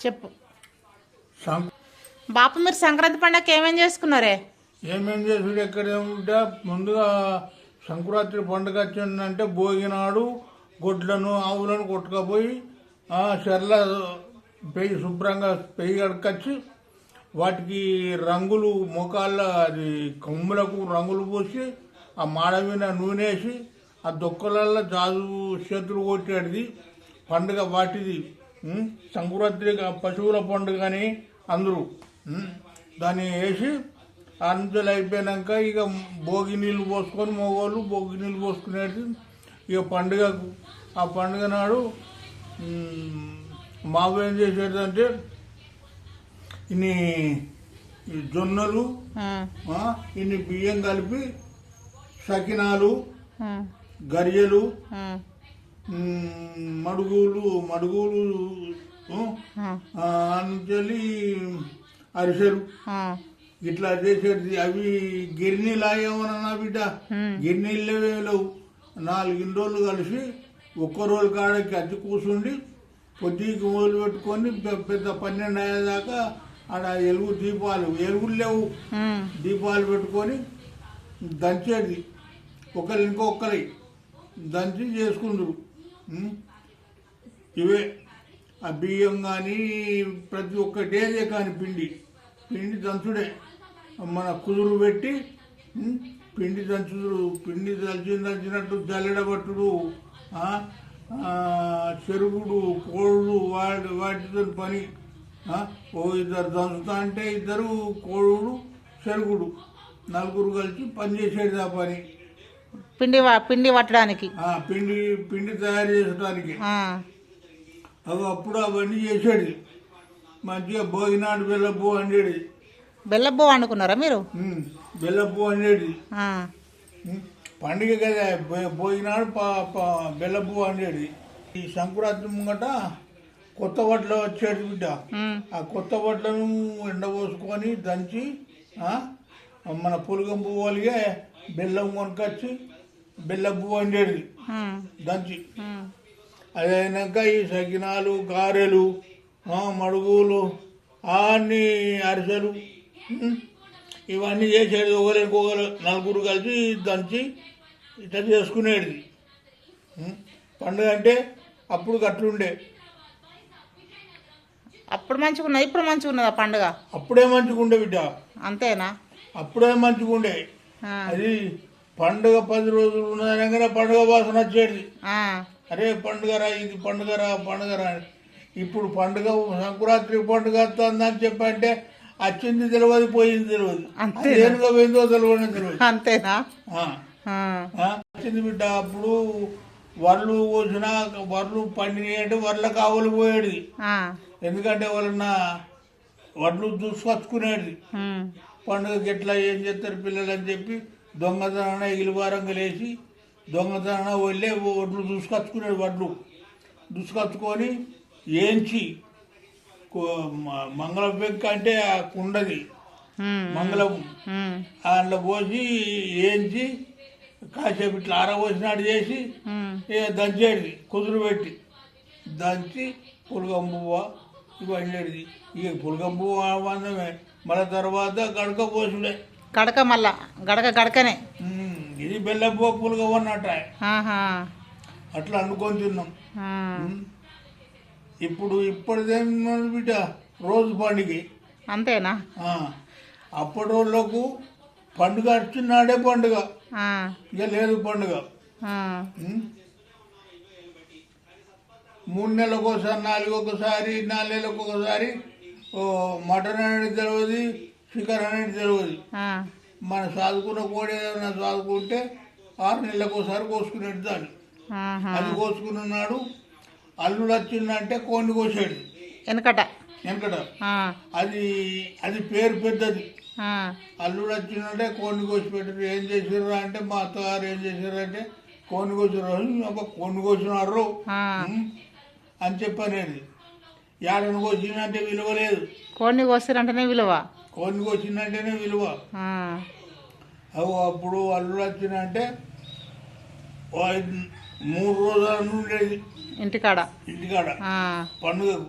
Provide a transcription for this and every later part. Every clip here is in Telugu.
చెప్పు. బాపు మీరు సంక్రాంతి పండగకి ఏమేం చేసుకున్నారే? ఏమేం చేసుడు ఎక్కడ ఏముంటే ముందుగా సంక్రాంతి పండుగ వచ్చిందంటే భోగినాడు గొడ్లను ఆవులను కొట్టుకపోయి చెర్ల పెయ్యి శుభ్రంగా పెయ్యి కడుకొచ్చి వాటికి రంగులు ముఖాల అది కొమ్ములకు రంగులు పోసి ఆ మాడ మీద నూనె వేసి ఆ దొక్కలల్లో జాజు చేతులు కొట్టేది పండుగ వాటిది? సంక్రాంతి పశువుల పండుగ అని అందరూ? దాన్ని వేసి అంచెలు అయిపోయినాక ఇక భోగి నీళ్ళు పోసుకొని మగవాళ్ళు భోగి నీళ్ళు పోసుకునేది ఇక పండుగకు ఆ పండుగ నాడు మాకు ఏం చేసేదంటే ఇన్ని జొన్నలు ఇన్ని బియ్యం కలిపి సకినాలు గరియలు మడుగులు మడుగులు అంచెలి అరిసెలు. ఇట్లా చేసేది. అవి గిర్నీలా ఏమన్నా బిడ్డ. గిర్నీళ్ళే లేవు. నాలుగిన్ని రోజులు కలిసి ఒక్క రోజు కాడకి అద్దె కూర్చుండి పొద్దుకి మొదలు పెట్టుకొని పెద్ద పన్నెండు అయ్యేదాకా ఆడ ఎలుగు దీపాలు ఎలుగులు లేవు. దీపాలు పెట్టుకొని దంచేది. ఒకరు ఇంకొకరి దంచి చేసుకుందరు. ఉం? ఇవే. ఆ బియ్యం కానీ ప్రతి ఒక్కటేదే కానీ పిండి. పిండి దంచుడే. మన కుదురు పెట్టి పిండి దంచుడు. పిండి దంచి దంచినట్టు జల్లెడబట్టుడు చెరుగుడు కోళ్ళు వాటి వాటితో పని. ఓ ఇద్దరు దంచుతా అంటే ఇద్దరు కోళ్ళు చెరుగుడు. నలుగురు కలిసి పని చేసేది ఆ పని. పిండి పిండి పట్టడానికి. పిండి పిండి తయారు చేసడానికి ఆ, అవి అప్పుడు అవన్నీ చేసేది. మంచిగా భోగినాడు బెల్లపు వండేది. బెల్లబ్బో వండుకున్నారా మీరు? బెల్లపు వండేది. పండుగ కదా భోగినాడు బెల్లపు వండేది. ఈ సంక్రాంతి ముంగట కొత్త బట్టలు వచ్చేది బిడ్డ. ఆ కొత్త బట్టలను ఎండబోసుకొని దంచి ఆ, మన పులగం పువ్వులుగా బెల్లం కొనుకొచ్చి బెల్లం పువ్వు వండేది దంచి ఉమ్, అది అయినాక ఈ సకినాలు గారెలు మడుగులు అన్ని అరిసెలు ఇవన్నీ చేసేది ఒకరు ఇంకొకరు నలుగురు కలిసి దంచి ఇట్లా చేసుకునేది. పండుగ అంటే అప్పుడు గట్లుండే. అప్పుడు మంచిగా ఉన్నది ఇప్పుడు మంచిగా ఉన్నదా పండుగ? అప్పుడే మంచిగుండే బిడ్డ. అంతేనా? అప్పుడే మంచిగుండే. ఆ, అది పండుగ పది రోజులు ఉన్నదనగానే పండుగ వాసన వచ్చేది. అరే పండుగరా ఇది పండుగరా పండుగరా. ఇప్పుడు పండుగ సంక్రాంతి పండుగ వస్తుందని చెప్పంటే వచ్చింది తెలియదు పోయింది తెలియదు. దేనిగా పోయిందో తెలియదు తెలియదు. అంతేనా? వచ్చింది బిడ్డ అప్పుడు వడ్లు కోసిన వడ్లు పండినాయి అంటే వడ్ల కావలు పోయేది. ఎందుకంటే వాళ్ళన్న వడ్లు దూసుకొచ్చుకునేది ఉమ్, పండుగకి ఎట్లా ఏం చేస్తారు పిల్లలు అని చెప్పి దొంగతనాన ఇలువారంగా లేచి దొంగతనాన వెళ్ళే వడ్లు దూసుకొచ్చుకునేది వడ్లు. దూసుకొచ్చుకొని ఏంచి మంగళం పెంక అంటే ఆ కుండది మంగళం. అందులో పోసి ఏంచి కాసేపు ఇట్లా ఆరబోసినాడు చేసి దంచేది కుదురు పెట్టి. దంచి పులగం పువ్వ ఇవి వండేది ఇక పులగం పువ్వ వందమే మళ్ళీ తర్వాత గడక పోసుడే. గడక మళ్ళా గడక గడకనే. ఇది బెల్లం పులగం అన్నట్ట ఆహా, అట్లా అనుకొని తిన్నాం. ఇప్పుడు ఇప్పటిదేమో బిడ్డ? రోజు పండుగ. అంతేనా? అప్పటి వాళ్ళకు పండుగ వచ్చినాడే పండుగ. ఇక లేదు పండుగ. మూడు నెలలకు ఒకసారి నాలుగు ఒకసారి నాలుగు నెలలకు ఒకసారి ఓ మటన్ అనేది తెలియదు చికెన్ అనేది తెలియదు మన సాదుకున్న కోడి ఏదైనా సాదుకుంటే ఆరు నెలలకు ఒకసారి కోసుకునేది దాన్ని. అది కోసుకున్నాడు అల్లుడు వచ్చిందంటే కోడిని కోసాడు. వెనకట. వెనకట. అది అది పేరు పెద్దది. అల్లుడు వచ్చిందంటే కోడిని కోసి పెట్టారు. ఏం చేసిర్రా అంటే మా అత్తగారు ఏం చేసిర్రు అంటే కోడిని కోసినారు అబ్బా కోడిని కోసినారు అని చెప్పనేది. ఏడని కోసిందంటే విలువ లేదు. కోడిని కోసిరంటేనే విలువ. కోడిని కోసిందంటేనే విలువ. అవు అప్పుడు అల్లుడు వచ్చిందంటే మూడు రోజుల నుండి ఇంటికాడ. ఇంటికాడ. పండుగకు.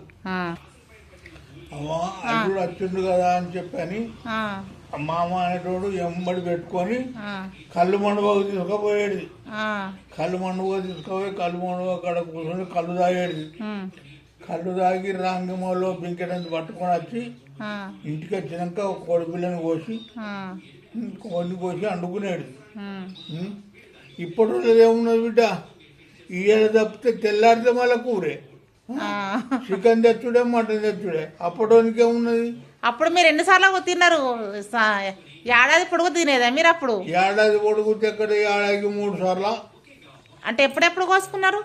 అమ్మా అల్లుడు వచ్చిండు కదా అని చెప్పని మామ అనేటోడు ఎంబడి పెట్టుకొని కళ్ళు మండువకు తీసుకుపోయేది. కళ్ళు మండువ తీసుకుపోయి కళ్ళు మండువ కాడ కూర్చొని కళ్ళు తాగేది. కళ్ళు తాగి రంగంలో బింకెటంత పట్టుకొని వచ్చి ఇంటికి వచ్చినాక ఒక కోడి పిల్లని కోసి కోడిని కోసి? ఇప్పుడు రోజులు ఏమున్నది బిడ్డ? ఇయ్యాల తప్పితే తెల్లారితే మళ్ళీ కూరే. చికెన్ తెచ్చుడే మటన్ తెచ్చుడే. అప్పటికి ఏమున్నది? అప్పుడు మీరు ఎన్నిసార్లు తిన్నారు? ఏడాది పొడుగు తినేదా మీరు అప్పుడు? ఏడాది పొడుగు ఎక్కడ ఏడాదికి మూడు సార్లు. అంటే ఎప్పుడెప్పుడు కోసుకున్నారు?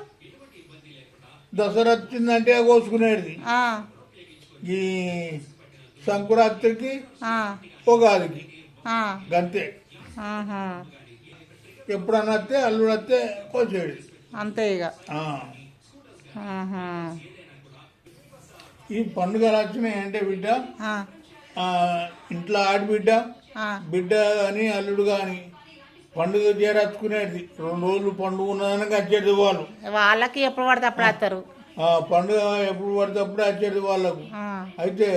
దసరా వచ్చిందంటే కోసుకునేది. ఈ సంక్రాంతికి ఉగాదికి. గంతే. ఎప్పుడన్నా వస్తే అల్లుడు వస్తే కోసేది. అంతే ఇక. ఈ పండుగలు వచ్చినాయి అంటే బిడ్డ ఇంట్లో ఆడబిడ్డ బిడ్డ కానీ అల్లుడు కానీ పండుగ చేరచ్చుకునేది రెండు రోజులు పండుగ ఉన్నదని వచ్చేది వాళ్ళు. వాళ్ళకి ఎప్పుడు పడితే అప్పుడు వేస్తారు పండుగ ఎప్పుడు పడితే అప్పుడే వచ్చేది వాళ్ళకు. అయితే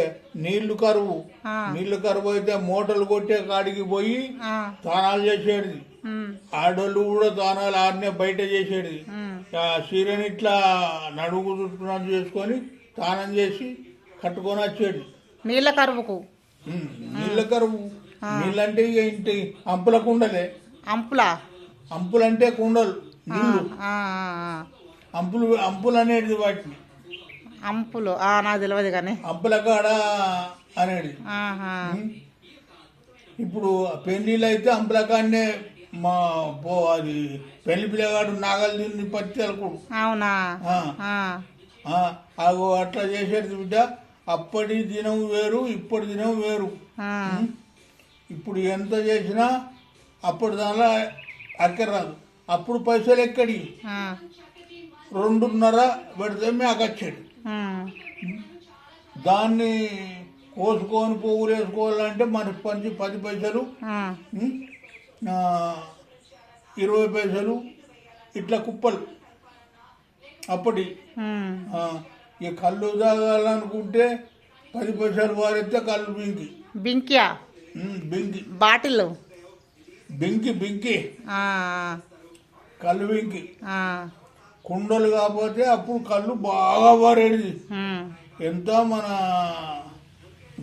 నీళ్ళు కరువు. నీళ్ళు కరువు అయితే మోటార్లు కొట్టే కాడికి పోయి తానాలు చేసేది. ఆడోళ్ళు కూడా తానాలు ఆడనే బయట చేసేది. చీరని ఇట్లా నడుము చుట్టుకున్నట్టు చేసుకొని స్నానం చేసి కట్టుకొని వచ్చేది. నీళ్ళ కరువుకు. నీళ్ళ కరువు. నీళ్ళంటే ఇంటి అంపుల కుండలే అంపులా. అంపులంటే కుండలు నీళ్ళు ఆ, ఆ, అంపులు అంపులు అనేది వాటిని. అంపులు. నాకు తెలియదు కానీ. అంపుల కాడ అనేది. ఇప్పుడు పెళ్ళిళ్ళు అయితే అంపుల కాడనే మా పో అది పెళ్ళి పిల్లగాడు నాగలు తిని పత్తి అవునా? అగో అట్లా చేసేది బిడ్డ అప్పటి దినం వేరు ఇప్పటి దినం వేరు. ఇప్పుడు ఎంత చేసినా అప్పుడు దానిలో అక్కర్రాదు. అప్పుడు పైసలు ఎక్కడి? రెండున్నర పెడితే మేక వచ్చేది ఉమ్, దాన్ని కోసుకొని పువ్వులు వేసుకోవాలంటే మనకి పంచి పది పైసలు ఇరవై పైసలు ఇట్లా కుప్పలు. అప్పటి. ఈ కళ్ళు తాగాలనుకుంటే పది పైసలు వారిస్తే కళ్ళు బింకి. బింకియా? బింకి. బాటిల్? బింకి బింకి. కళ్ళు బింకి. కుండలు కాకపోతే అప్పుడు కళ్ళు బాగా ఉమ్, ఎంత మన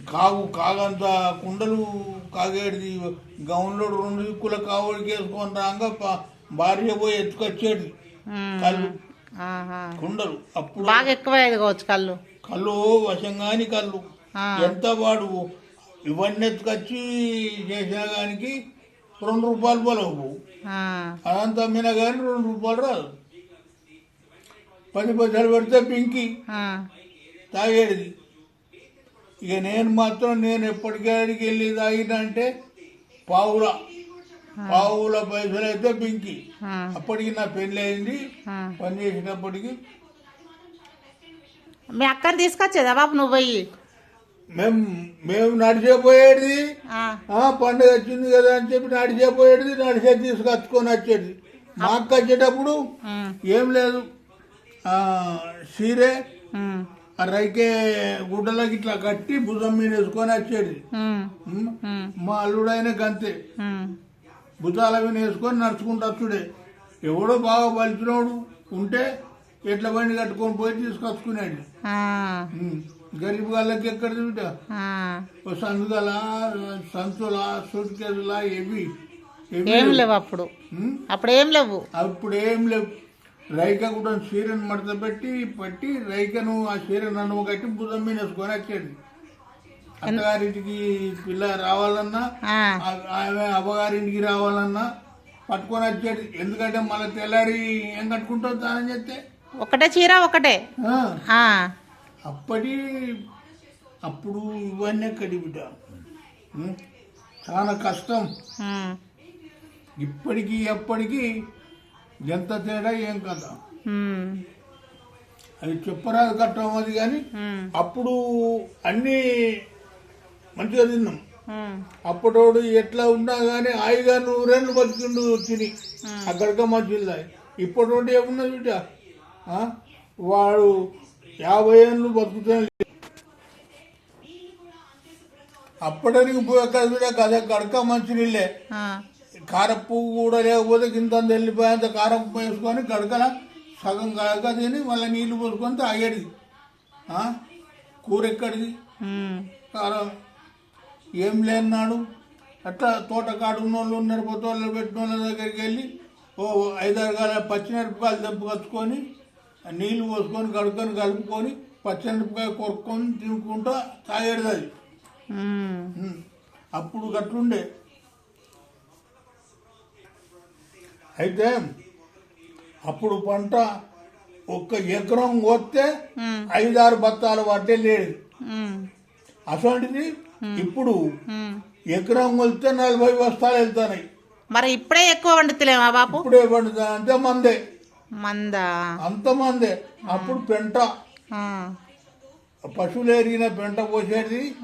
కాగు కాగంత కుండలు కాగేది గౌన్లో రెండు దిక్కుల కావుడికి వేసుకొని రాగా భార్య పోయి ఎత్తుకొచ్చేది. కళ్ళు. కుండలు. అప్పుడు బాగా ఎక్కువ కావచ్చు కళ్ళు. కళ్ళు వశంగాని కళ్ళు. ఎంత వాడు ఇవన్నీ ఎత్తుకొచ్చి చేసిన గానికి రెండు రూపాయలు పొలవు అదంతా అమ్మినా కానీ రెండు రూపాయలు రాదు. పది పైసలు పెడితే పింకి. తాగేది. ఇక నేను మాత్రం నేను ఎప్పటికాడికి వెళ్ళి తాగినా అంటే పావుల. పావుల పైసలు అయితే పింకి. అప్పటికి నా పెళ్ళి అయింది. పని చేసినప్పటికి. మీ అక్కని తీసుకొచ్చేదా బాబు నువ్వు పోయి? మేము మేము నడిచేపోయేది. పండుగ వచ్చింది కదా అని చెప్పి నడిచేపోయేది నడిచే తీసుకొచ్చుకొని వచ్చేది. మా అక్క వచ్చేటప్పుడు ఏం లేదు. సీరే రైకే గుడ్డలకి ఇట్లా కట్టి భుజం మీద వేసుకొని వచ్చేది. మా అల్లుడైన గంతే. భుజాల మీద వేసుకొని నడుచుకుంటూ వచ్చుడే. ఎవడో బాగా బలిచినోడు ఉంటే ఎట్ల బండి కట్టుకొని పోయి తీసుకొచ్చుకునేది. గరీబ్ వాళ్ళకి ఎక్కడ. ఓ సందుగల సంచుల సూట్ కేసులా ఏవి ఏం లేవు. అప్పుడు. అప్పుడు ఏం లేవు. అప్పుడు ఏం లేవు. రైక కూడా చీరను మడత పెట్టి పట్టి రైకను ఆ చీర నన్ను కట్టి భుజం మీద వేసుకొని వచ్చేది అత్తగారింటికి పిల్ల రావాలన్నా ఆమె అవ్వగారింటికి రావాలన్నా పట్టుకొని వచ్చేది ఎందుకంటే మళ్ళీ తెల్లారి ఏం కట్టుకుంటావు దానం చేస్తే ఒకటే చీర ఒకటే. అప్పటి అప్పుడు ఇవన్నీ ఉం? చాలా కష్టం. ఇప్పటికి ఎప్పటికి ఎంత తేడా ఏం కదా అది చెప్పరాదు కట్టం అది కానీ అప్పుడు అన్నీ మంచిగా తిన్నాం. అప్పటోడు ఎట్లా ఉన్నా కానీ హాయిగా నూరేళ్ళు బతికిండు తిని. అక్కడికే మంచిది ఇప్పటి ఏమున్నది బిడ్డ? ఆ? వాడు యాభై ఏళ్ళు బతుకుతాను. అప్పటికి పోయాక కూడా గద గడక మంచి నీళ్ళే ఆ, కారపు కూడా లేకపోతే గింత వెళ్ళిపోయేంత కారపు వేసుకొని గడకల సగం గడక తిని మళ్ళీ నీళ్ళు పోసుకొని తాగేది? కూర ఎక్కడిది? కారం ఏం లేనాడు అట్లా తోటకాడు ఉన్నోళ్ళు ఉన్నారు కొత్త వాళ్ళు పెట్టిన వాళ్ళ దగ్గరికి వెళ్ళి ఓ ఐదారు గాల పచ్చిమిరపకాయలు తెంపుకొచ్చుకొని నీళ్ళు పోసుకొని కడుక్కొని కలుపుకొని పచ్చిమిరపకాయ కొరుక్కొని తినుకుంటా తాగేది అది. అప్పుడు గట్లుండే. అయితే అప్పుడు పంట ఒక్క ఎకరం కోస్తే ఐదారు బత్తాలు పట్టే లేదు. అసలుంటిది? ఇప్పుడు. ఎకరం కొలితే నలభై బస్తాలు వెళ్తున్నాయి. మరి ఇప్పుడే ఎక్కువ వండుతలేమా బాపు? ఇప్పుడే పండుతా అంతే మందే. మందా. అంత మందే. అప్పుడు పెంట. పశువులు ఎరిగిన పెంట పోసేది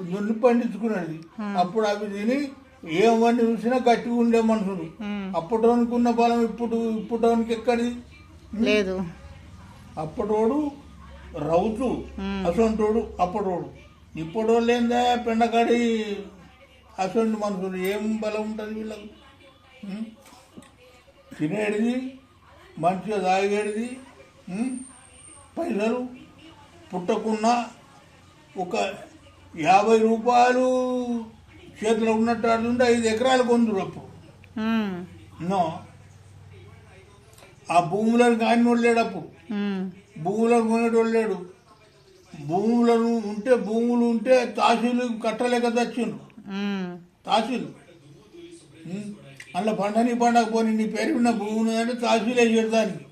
దున్ని పండించుకునేది. అప్పుడు అవి తిని ఏం వండి చూసినా గట్టిగా ఉండే మనుషులు. అప్పటోనికి ఉన్న బలం ఇప్పుడు ఇప్పటోనికి ఎక్కడి లేదు. అప్పటోడు రౌతు. అసొంటోడు అప్పటోడు ఇప్పటోళ్ళు ఏందా? పెండకాడి అసొంటి మనుషులు. ఏం బలం ఉంటుంది వీళ్ళకు? ఉం? మంచిగా తాగేటిది ఉం? పైసలు పుట్టకున్నా ఒక యాభై రూపాయలు చేతిలో ఉన్నట్టు ఐదు ఎకరాలు కొందరు అప్పుడు నో. ఆ భూములను కాని లేడు అప్పుడు. భూములను కొనేటోళ్ళు లేడు. భూములను ఉంటే భూములు ఉంటే తహసీలు కట్టలేక తెచ్చిండ్రు తహసీలు. ఉం? అందులో పండని పండగ పోని నీ పేరు ఉన్న భూమి ఉన్నదంటే తహసీలు వేసాడు దానికి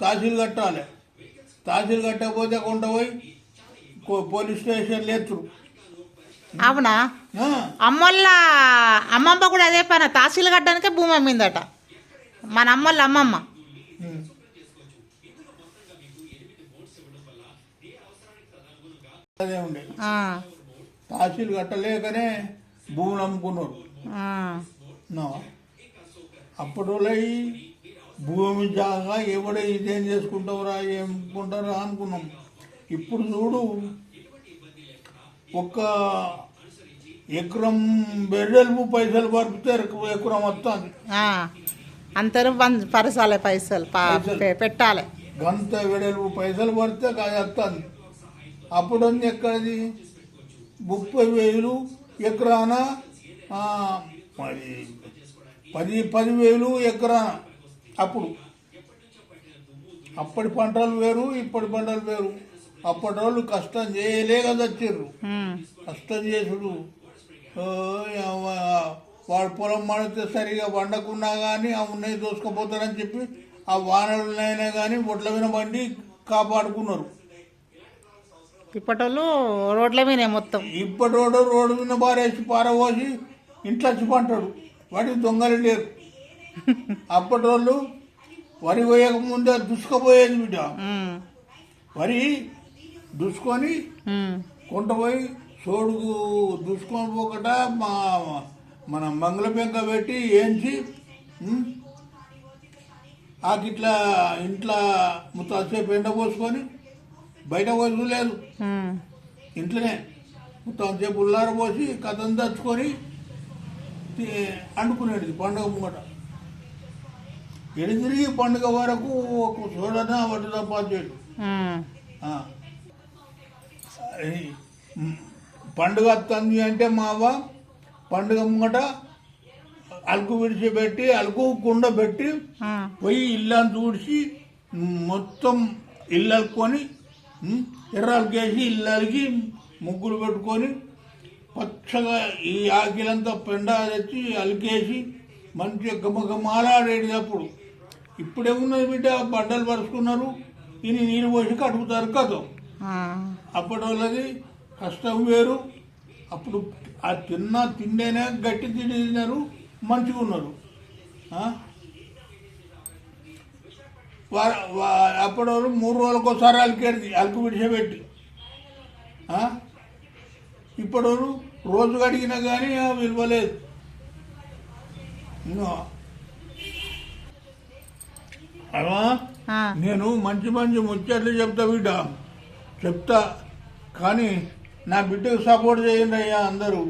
తహసీలు కట్టాలి. తహసీలు కట్టకపోతే కొంట పోయి పోలీస్ స్టేషన్ లేతురు అవునా? అమ్మోళ్ళ అమ్మమ్మ కూడా అదే పని తహసీలు కట్టడానికే భూమి అమ్మిందట. మన అమ్మోళ్ళ అమ్మమ్మ. అదే ఉండే. ఆ, తహసీలు కట్టలేకనే భూములు నా అప్పటిలో భూమి జాగా ఎవడ ఇదేం చేసుకుంటావురా ఏమనుకుంటారా అనుకున్నాం. ఇప్పుడు చూడు ఒక్క ఎకరం బెడ్డలు పైసలు పడితే ఎకరం వస్తుంది. అందరూ పరసాలే పైసలు పెట్టాలి. గంత వెడల్పు పైసలు పడితే కాయ వస్తుంది అప్పుడు ఎక్కడిది? ముప్పై వేలు ఎకరాన మరి పది పదివేలు ఎకరాన అప్పుడు. అప్పటి పంటలు వేరు ఇప్పటి పంటలు వేరు. అప్పటి వాళ్ళు కష్టం చేయలేక చచ్చిర్రు ఉమ్, కష్టం చేసుడు. వాడు పొలం మడితే సరిగా వండకున్నా కానీ ఆ ఉన్నాయి దోసుకుపోతారని చెప్పి ఆ వానలునైనా కానీ ఒడ్ల మీద బండి కాపాడుకున్నారు. ఇప్పటోళ్ళు రోడ్ల మీదే మొత్తం. ఇప్పటి రోడ్డు రోడ్డు మీద బారేసి పారపోసి ఇంట్లో వచ్చి పంటాడు వాటికి దొంగలు లేరు. అప్పటి వాళ్ళు వరి పోయక ముందే దుసుకపోయేది బిడ్డ. వరి దుసుకొని ఉమ్, కొంట పోయి సోడుకు దుసుకొని పోకట మా మన మంగళ పెంక పెట్టి ఏంచి? ఆకిట్లా ఇంట్లో ముత్తంసేపు ఎండ పోసుకొని బయట పోసు లేదు ఉమ్, ఇంట్లోనే ముత్తంసేపు ఉల్లార పోసి కథం తెచ్చుకొని అండుకునేది పండుగ ముంగట. ఎడిదిరిగి పండుగ వరకు ఒక చూడన వడ్డు సంపాదించాడు మ్, పండుగ వస్తుంది అంటే మావ పండుగ ముంగట అలుకు విడిచిపెట్టి అలుకు కుండ పెట్టి పోయి ఇల్లని చూడిచి మొత్తం ఇల్లు అలుకొని మ్, ఎర్రలకేసి ఇల్లు అలికి ముగ్గులు పెట్టుకొని పచ్చగా ఈ ఆకిలంతా పెండ తెచ్చి అలికేసి మంచిగా గమ గమాలాడేది అప్పుడు ఇప్పుడేమున్నది బిడ్డ బండలు పరుచుకున్నారు ఇని నీళ్ళు పోసి కడుగుతారు కథం. ఆ, అప్పటి వాళ్ళది కష్టం వేరు. అప్పుడు ఆ తిన్న తిండేనే గట్టి తిండి తిన్నారు మంచిగా ఉన్నారు. అప్పటి వాళ్ళు మూడు రోజులకు ఒకసారి అలికేది అలుకు విడిచిపెట్టి. వాళ్ళు రోజు కడిగినా కానీ విలువ లేదు. అలా నేను మంచి మంచి ముచ్చట్లు చెప్తా బిడ్డ. చెప్తా. కానీ నా బిడ్డకు సపోర్ట్ చేయండి అయ్యా అందరూ.